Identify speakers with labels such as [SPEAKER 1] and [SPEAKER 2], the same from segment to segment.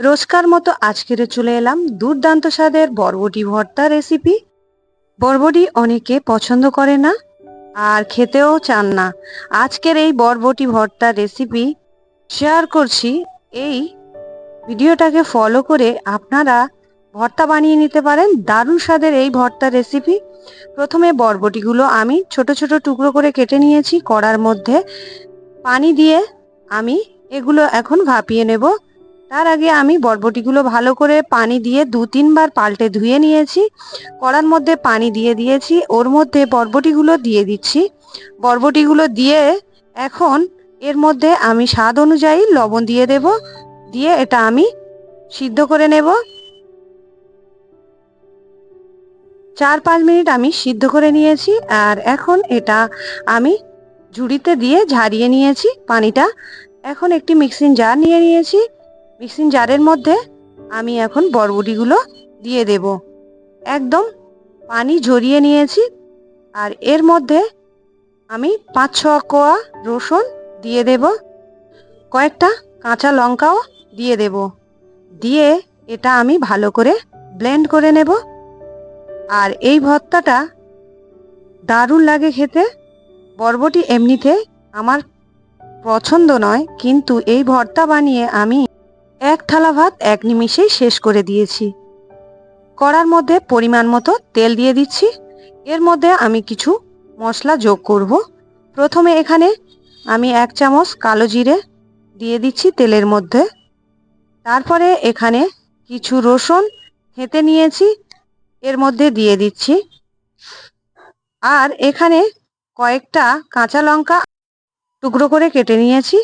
[SPEAKER 1] রোজকার মতো আজকের চলে এলাম দুর্দান্ত স্বাদের বরবটি ভর্তা রেসিপি। বরবটি অনেকে পছন্দ করে না, আর খেতেও চান না। আজকের এই বরবটি ভর্তা রেসিপি শেয়ার করছি। এই ভিডিওটাকে ফলো করে আপনারা ভর্তা বানিয়ে নিতে পারেন, দারুণ স্বাদের এই ভর্তা রেসিপি। প্রথমে বরবটিগুলো আমি ছোট ছোট টুকরো করে কেটে নিয়েছি, কড়ার মধ্যে পানি দিয়ে আমি এগুলো এখন ভাপিয়ে নেব। তার আগে আমি বরবটিগুলো ভালো করে পানি দিয়ে দু তিনবার পাল্টে ধুয়ে নিয়েছি। কড়ার মধ্যে পানি দিয়ে দিয়েছি, ওর মধ্যে বরবটিগুলো দিয়ে দিচ্ছি। বরবটিগুলো দিয়ে এখন এর মধ্যে আমি স্বাদ অনুযায়ী লবণ দিয়ে দেব। দিয়ে এটা আমি সিদ্ধ করে নেব। চার পাঁচ মিনিট আমি সিদ্ধ করে নিয়েছি আর এখন এটা আমি ঝুড়িতে দিয়ে ঝারিয়ে নিয়েছি পানিটা। এখন একটি মিক্সিং জার নিয়ে নিয়েছি। মিক্সিং জারের মধ্যে আমি এখন বরবটিগুলো দিয়ে দেব। একদম পানি ঝরিয়ে নিয়েছি আর এর মধ্যে আমি পাঁচ ছ কোয়া রসুন দিয়ে দেব। কয়েকটা কাঁচা লঙ্কাও দিয়ে দেব। দিয়ে এটা আমি ভালো করে ব্লেন্ড করে নেব। আর এই ভর্তাটা দারুণ লাগে খেতে। বরবটি এমনিতে আমার পছন্দ নয়, কিন্তু এই ভর্তা বানিয়ে আমি এক থালা ভাত, এক নিমিষেই শেষ করে দিয়েছি। কড়ার মধ্যে পরিমাণ মতো তেল দিয়ে দিচ্ছি। এর মধ্যে আমি কিছু মশলা যোগ করব। প্রথমে এখানে আমি এক চামচ কালো জিরে দিয়ে দিচ্ছি তেলের মধ্যে। তারপরে এখানে কিছু রসুন হেঁতে নিয়েছি, এর মধ্যে দিয়ে দিচ্ছি। আর এখানে কয়েকটা কাঁচা লঙ্কা টুকরো করে কেটে নিয়েছি।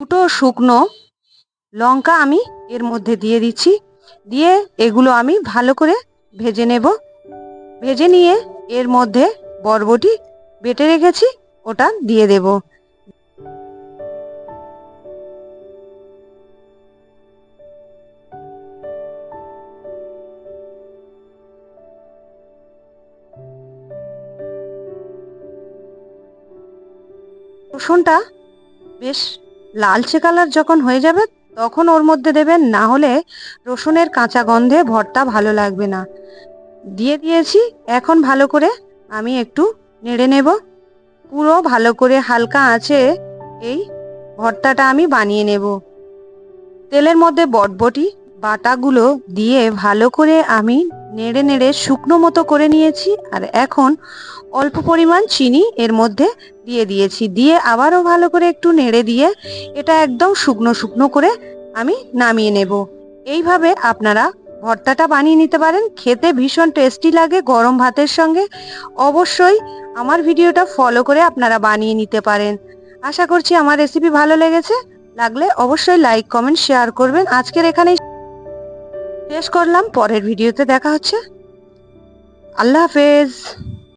[SPEAKER 1] দুটো শুকনো লঙ্কা আমি এর মধ্যে দিয়ে দিচ্ছি। দিয়ে এগুলো আমি ভালো করে ভেজে নেব। ভেজে নিয়ে এর মধ্যে বরবটি বেটে রেখেছি, ওটা দিয়ে দেব। রসুনটা বেশ লালচে কালার যখন হয়ে যাবে তখন ওর মধ্যে দেবেন, না হলে রসুনের কাঁচা গন্ধে ভর্তা ভালো লাগবে না। দিয়ে দিয়েছি, এখন ভালো করে আমি একটু নেড়ে নেব। পুরো ভালো করে হালকা আছে এই ভর্তাটা আমি বানিয়ে নেব। তেলের মধ্যে বটবটি, বাটাগুলো দিয়ে ভালো করে আমি নেড়ে নেড়ে শুকনো মতো করে নিয়েছি আর এখন অল্প পরিমাণ চিনি এর মধ্যে দিয়ে দিয়েছি। দিয়ে আবারও ভালো করে একটু নেড়ে দিয়ে এটা একদম শুকনো শুকনো করে আমি নামিয়ে নেব। এইভাবে আপনারা ভর্তাটা বানিয়ে নিতে পারেন। খেতে ভীষণ টেস্টি লাগে গরম ভাতের সঙ্গে। অবশ্যই আমার ভিডিওটা ফলো করে আপনারা বানিয়ে নিতে পারেন। আশা করছি আমার রেসিপি ভালো লেগেছে। লাগলে অবশ্যই লাইক কমেন্ট শেয়ার করবেন। আজকের এখানেই শেষ করলাম পরের ভিডিওতে দেখা হচ্ছে। আল্লাহ হাফেজ।